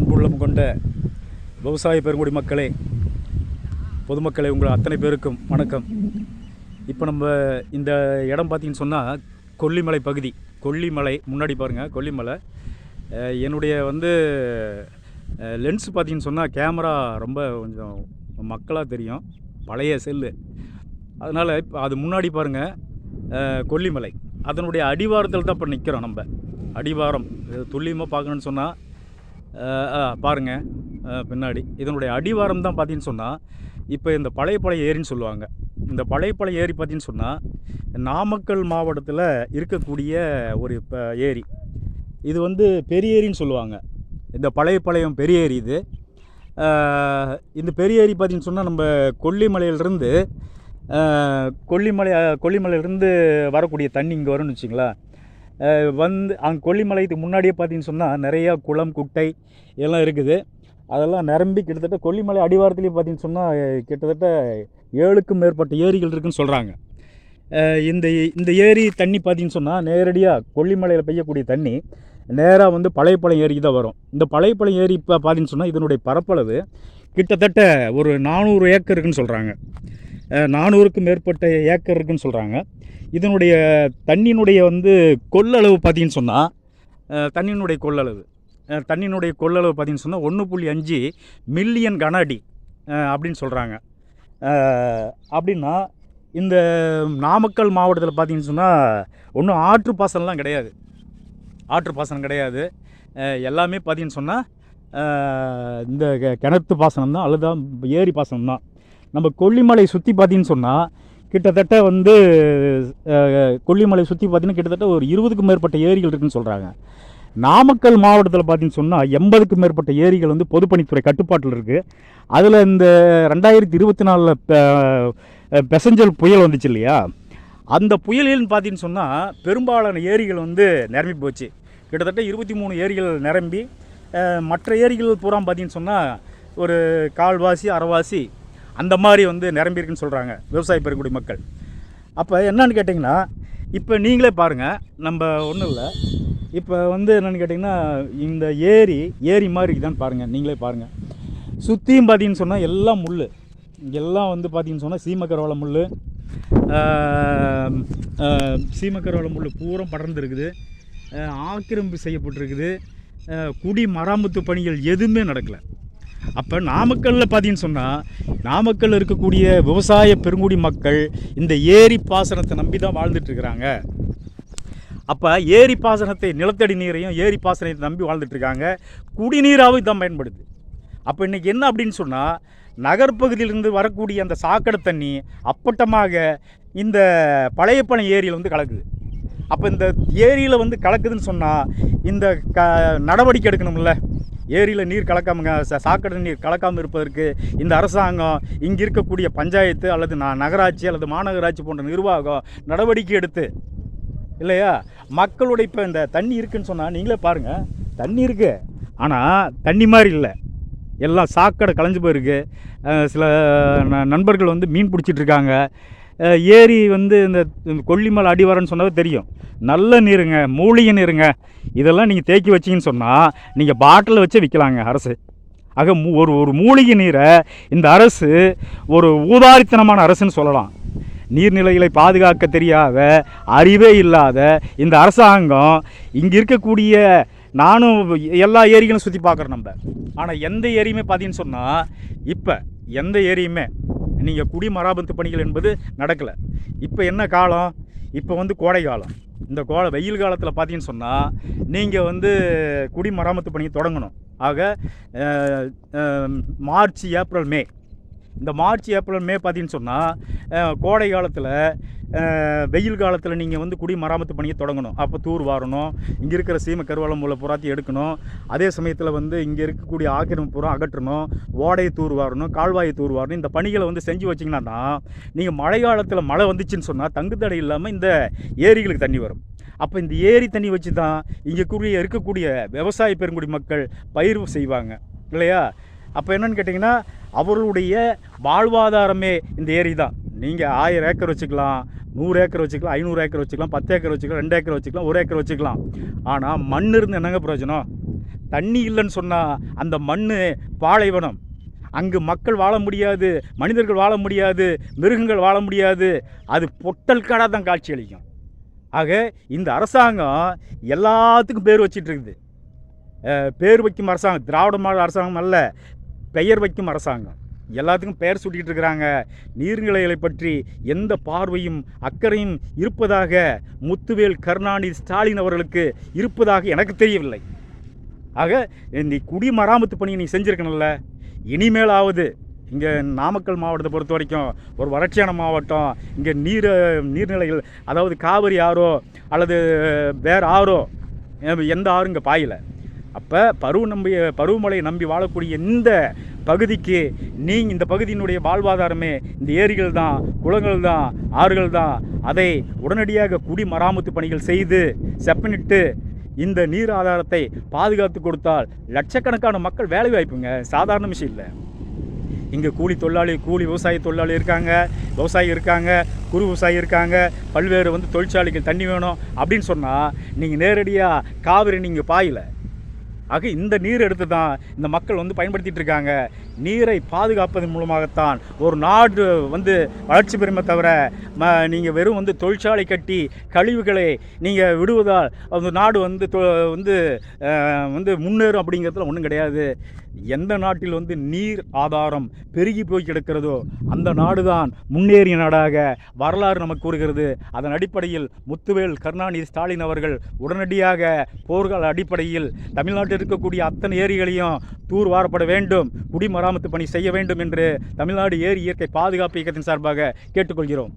அன்புள்ளம் கொண்ட விவசாய பெருங்குடி மக்களே பொதுமக்களே உங்கள் அத்தனை பேருக்கும் வணக்கம். இப்போ நம்ம இந்த இடம் பார்த்தீங்கன்னு சொன்னால் கொல்லிமலை பகுதி. கொல்லிமலை முன்னாடி பாருங்கள் கொல்லிமலை. என்னுடைய வந்து லென்ஸ் பார்த்தீங்கன்னு சொன்னால் கேமரா ரொம்ப கொஞ்சம் மக்களாக தெரியும். பழைய செல்லு. அதனால் இப்போ அது முன்னாடி பாருங்கள் கொல்லிமலை. அதனுடைய அடிவாரத்தில் தான் இப்போ நிற்கிறோம் நம்ம. அடிவாரம் துல்லியமாக பார்க்கணுன்னு சொன்னால் பாருங்கள் பின்னாடி. இதனுடைய அடிவாரம் தான் பார்த்தீங்கன்னு சொன்னால் இப்போ இந்த பழைய பழைய ஏரின்னு சொல்லுவாங்க. இந்த பழைய பழைய ஏரி பார்த்தீங்கன்னு சொன்னால் நாமக்கல் மாவட்டத்தில் இருக்கக்கூடிய ஒரு இப்போ ஏரி. இது வந்து பெரிய ஏரின்னு சொல்லுவாங்க. இந்த பழைய பழையம் பெரிய ஏரி இது. இந்த பெரிய ஏரி பார்த்தீங்கன்னு சொன்னால் நம்ம கொல்லிமலையிலிருந்து கொல்லிமலை கொல்லிமலையிலிருந்து வரக்கூடிய தண்ணி இங்கே வரும்னு வச்சுங்களேன் வந்து அங்கே கொல்லிமலைக்கு முன்னாடியே பார்த்தீங்கன்னு சொன்னால் நிறையா குளம் குட்டை எல்லாம் இருக்குது. அதெல்லாம் நிரம்பி கிட்டத்தட்ட கொல்லிமலை அடிவாரத்துலேயும் பார்த்தீங்கன்னு சொன்னால் கிட்டத்தட்ட ஏழுக்கும் மேற்பட்ட ஏரிகள் இருக்குதுன்னு சொல்கிறாங்க இந்த இந்த ஏரி தண்ணி பார்த்தீங்கன்னு சொன்னால் நேரடியாக கொல்லிமலையில் பெய்யக்கூடிய தண்ணி நேராக வந்து பழையப்பாளையம் ஏரிக்கு தான் வரும். இந்த பழையப்பாளையம் ஏரி இப்போ பார்த்தீங்கன்னு சொன்னால் இதனுடைய பரப்பளவு கிட்டத்தட்ட ஒரு நானூறு ஏக்கர் இருக்குன்னு சொல்கிறாங்க நானூறுக்கும் மேற்பட்ட ஏக்கர் இருக்குன்னு சொல்கிறாங்க இதனுடைய தண்ணியினுடைய வந்து கொள்ளளவு பார்த்தீங்கன்னு சொன்னால் தண்ணியினுடைய கொள்ளளவு தண்ணியினுடைய கொள்ளளவு பார்த்தீங்கன்னு சொன்னால் ஒன்று புள்ளி அஞ்சு மில்லியன் கன அடி அப்படின்னு சொல்கிறாங்க அப்படின்னா இந்த நாமக்கல் மாவட்டத்தில் பார்த்தீங்கன்னு சொன்னால் ஒன்றும் ஆற்று பாசனம்லாம் கிடையாது. ஆற்று பாசனம் கிடையாது. எல்லாமே பார்த்தீங்கன்னு சொன்னால் இந்த கிணத்து பாசனம் தான் அல்லது ஏரி பாசனம் தான் நம்ம கொல்லிமலை சுற்றி பார்த்தீங்கன்னு சொன்னால் கிட்டத்தட்ட வந்து கொல்லிமலை சுற்றி பார்த்தீங்கன்னா கிட்டத்தட்ட ஒரு இருபதுக்கும் மேற்பட்ட ஏரிகள் இருக்குன்னு சொல்கிறாங்க நாமக்கல் மாவட்டத்தில் பார்த்தீங்கன்னு சொன்னால் எண்பதுக்கும் மேற்பட்ட ஏரிகள் வந்து பொதுப்பணித்துறை கட்டுப்பாட்டில் இருக்குது அதில் இந்த ரெண்டாயிரத்தி இருபத்தி நாலில் பெசஞ்சல் புயல் வந்துச்சு இல்லையா? அந்த புயலில்னு பார்த்தீங்கன்னு சொன்னால் பெரும்பாலான ஏரிகள் வந்து நிரம்பி போச்சு. கிட்டத்தட்ட இருபத்தி மூணு ஏரிகள் நிரம்பி மற்ற ஏரிகள் பூரா பார்த்தீங்கன்னு சொன்னால் ஒரு கால்வாசி அரைவாசி அந்த மாதிரி வந்து நிரம்பியிருக்குன்னு சொல்கிறாங்க விவசாய பெருங்குடி மக்கள். அப்போ என்னன்னு கேட்டிங்கன்னா இப்போ நீங்களே பாருங்கள் நம்ம ஒன்றும் இல்லை. இப்போ வந்து என்னென்னு கேட்டிங்கன்னா இந்த ஏரி ஏரி மாதிரி இருக்குதான்னு பாருங்கள் நீங்களே பாருங்கள் சுற்றியும் பார்த்தீங்கன்னு சொன்னால் எல்லாம் முள் எல்லாம் வந்து பார்த்தீங்கன்னு சொன்னால் சீமக்கரவள முள் சீமக்கரவள முள் பூரம் படர்ந்துருக்குது. ஆக்கிரமிப்பு செய்யப்பட்டிருக்குது. குடி மராமத்து பணிகள் எதுவுமே நடக்கலை. அப்போ நாமக்கல்லில் பார்த்தீங்கன்னு சொன்னால் நாமக்கல் இருக்கக்கூடிய விவசாய பெருங்குடி மக்கள் இந்த ஏரி பாசனத்தை நம்பி தான் வாழ்ந்துட்டு இருக்கிறாங்க அப்போ ஏரி பாசனத்தை நிலத்தடி நீரையும் ஏரி பாசனத்தை நம்பி வாழ்ந்துட்டுருக்காங்க. குடிநீராகவும் இதான் பயன்படுது. அப்போ இன்றைக்கி என்ன அப்படின்னு சொன்னால் நகர்ப்பகுதியிலிருந்து வரக்கூடிய அந்த சாக்கடை தண்ணி அப்பட்டமாக இந்த பழையப்பனை ஏரியில் வந்து கலக்குது. அப்போ இந்த ஏரியில் வந்து கலக்குதுன்னு சொன்னால் இந்த க நடவடிக்கை எடுக்கணும்ல. ஏரியில் நீர் கலக்காமங்க சாக்கடை நீர் கலக்காமல் இருப்பதற்கு இந்த அரசாங்கம் இங்கே இருக்கக்கூடிய பஞ்சாயத்து அல்லது நகராட்சி அல்லது மாநகராட்சி போன்ற நிர்வாகம் நடவடிக்கை எடுத்து இல்லையா? மக்களுடைய இப்போ இந்த தண்ணி இருக்குன்னு சொன்னால் நீங்களே பாருங்கள் தண்ணி இருக்குது ஆனால் தண்ணி மாதிரி இல்லை. எல்லாம் சாக்கடை கலைஞ்சு போயிருக்கு. சில ந- நண்பர்கள் வந்து மீன் பிடிச்சிட்டு இருக்காங்க. ஏரி வந்து இந்த இந்த கொல்லிமலை அடிவாரம்னு சொன்னது தெரியும். நல்ல நீருங்க மூலிகை நீருங்க. இதெல்லாம் நீங்கள் தேக்கி வச்சிங்கன்னு சொன்னால் நீங்கள் பாட்டிலில் வச்சு விற்கலாங்க அரசு. ஆக மூ- ஒரு ஒரு மூலிகை நீரை இந்த அரசு ஒரு ஊதாரித்தனமான அரசுன்னு சொல்லலாம். நீர்நிலைகளை பாதுகாக்க தெரியாத அறிவே இல்லாத இந்த அரசாங்கம் இங்கே இருக்கக்கூடிய நானும் எல்லா ஏரிகளும் சுற்றி பார்க்குறோம் நம்ம. ஆனால் எந்த ஏரியுமே பார்த்தீங்கன்னு சொன்னால் இப்போ எந்த ஏரியுமே நீங்கள் குடிமராமத்து பணிகள் என்பது நடக்கலை. இப்போ என்ன காலம்? இப்போ வந்து கோடை காலம். இந்த கோடை வெயில் காலத்தில் பார்த்தீங்கன்னு சொன்னால் நீங்கள் வந்து குடி மராமத்து பணியை தொடங்கணும். ஆக மார்ச் ஏப்ரல் மே இந்த மார்ச் ஏப்ரல் மே பார்த்தீங்கன்னு சொன்னால் கோடை காலத்தில் வெயில் காலத்தில் நீங்கள் வந்து குடி மராமத்து பணியை தொடங்கணும். அப்போ தூர் வாரணும் இங்கே இருக்கிற சீம கருவாலம் உள்ள புறாத்தி எடுக்கணும். அதே சமயத்தில் வந்து இங்கே இருக்கக்கூடிய ஆக்கிரமிப்பு புறம் அகற்றணும். ஓடையை தூர் வாரணும் கால்வாயை தூர் வாரணும். இந்த பணிகளை வந்து செஞ்சு வச்சிங்கன்னா தான் நீங்கள் மழை காலத்தில் மழை வந்துச்சுன்னு சொன்னால் தங்குத்தடை இல்லாமல் இந்த ஏரிகளுக்கு தண்ணி வரும். அப்போ இந்த ஏரி தண்ணி வச்சு தான் இங்கே கூடிய இருக்கக்கூடிய விவசாய பெருங்குடி மக்கள் பயிர் செய்வாங்க. இல்லையா? அப்போ என்னென்னு கேட்டிங்கன்னா அவர்களுடைய வாழ்வாதாரமே இந்த ஏரி தான். நீங்கள் ஆயிரம் ஏக்கர் வச்சுக்கலாம் நூறு ஏக்கர் வச்சுக்கலாம் ஐநூறு ஏக்கர் வச்சுக்கலாம் பத்து ஏக்கர் வச்சுக்கலாம் ரெண்டு ஏக்கர் வச்சுக்கலாம் ஒரு ஏக்கர் வச்சுக்கலாம். ஆனால் மண் இருந்து என்னங்க பிரயோஜனம்? தண்ணி இல்லைன்னு சொன்னால் அந்த மண் பாலைவனம். அங்கு மக்கள் வாழ முடியாது மனிதர்கள் வாழ முடியாது மிருகங்கள் வாழ முடியாது. அது பொட்டல் காடாக தான் காட்சி அளிக்கும். ஆக இந்த அரசாங்கம் எல்லாத்துக்கும் பேர் வச்சிட்ருக்குது பேர் வைக்கும் அரசாங்கம் திராவிட மாடல் அரசாங்கம் அல்ல பெயர் வைக்கும் அரசாங்கம். எல்லாத்துக்கும் பெயர் சூட்டிக்கிட்டு இருக்கிறாங்க. நீர்நிலைகளை பற்றி எந்த பார்வையும் அக்கறையும் இருப்பதாக முத்துவேல் கருணாநிதி ஸ்டாலின் அவர்களுக்கு இருப்பதாக எனக்கு தெரியவில்லை. ஆக இந்த குடிமராமத்து பணியை நீ செஞ்சுருக்கணும்ல. இனிமேலாவது இங்கே நாமக்கல் மாவட்டத்தை பொறுத்த வரைக்கும் ஒரு வறட்சியான மாவட்டம் இங்கே நீர் நீர்நிலைகள் அதாவது காவிரி ஆறோ அல்லது வேறு ஆறோ எந்த ஆறும் இங்கே பாயலை. அப்போ பருவ நம்பி பருவமழையை நம்பி வாழக்கூடிய இந்த பகுதிக்கு நீங்கள் இந்த பகுதியினுடைய வாழ்வாதாரமே இந்த ஏரிகள் தான் குளங்கள் தான் ஆறுகள் தான். அதை உடனடியாக குடிமராமத்து பணிகள் செய்து செப்பனிட்டு இந்த நீர் ஆதாரத்தை பாதுகாத்து கொடுத்தால் லட்சக்கணக்கான மக்கள் வேலை வாய்ப்புங்க. சாதாரண விஷயம் இல்லை. இங்கே கூலி தொழிலாளி கூலி விவசாய தொழிலாளி இருக்காங்க விவசாயி இருக்காங்க குறு விவசாயி இருக்காங்க பல்வேறு வந்து தொழிற்சாலைகள் தண்ணி வேணும் அப்படின்னு சொன்னால் நீங்கள் நேரடியாக காவிரி நீங்கள் பாயலை. ஆக இந்த நீர் எடுத்து தான் இந்த மக்கள் வந்து பயன்படுத்திட்டு இருக்காங்க. நீரை பாதுகாப்பதன் மூலமாகத்தான் ஒரு நாடு வந்து வளர்ச்சி பெறுமே தவிர ம நீங்கள் வெறும் வந்து தொழிற்சாலை கட்டி கழிவுகளை நீங்கள் விடுவதால் அந்த நாடு வந்து தொ- வந்து வந்து முன்னேறும் அப்படிங்கிறதுல ஒன்றும் கிடையாது. எந்த நாட்டில் வந்து நீர் ஆதாரம் பெருகி போய் கிடக்கிறதோ அந்த நாடு தான் முன்னேறிய நாடாக வரலாறு நமக்கு கூறுகிறது. அதன் அடிப்படையில் முத்துவேல் கருணாநிதி ஸ்டாலின் அவர்கள் உடனடியாக போர்கள் அடிப்படையில் தமிழ்நாட்டில் இருக்கக்கூடிய அத்தனை ஏரிகளையும் தூர்வாரப்பட வேண்டும் குடிமராமத்து பணி செய்ய வேண்டும் என்று தமிழ்நாடு ஏரி இயற்கை பாதுகாப்பு இயக்கத்தின் சார்பாக கேட்டுக்கொள்கிறோம்.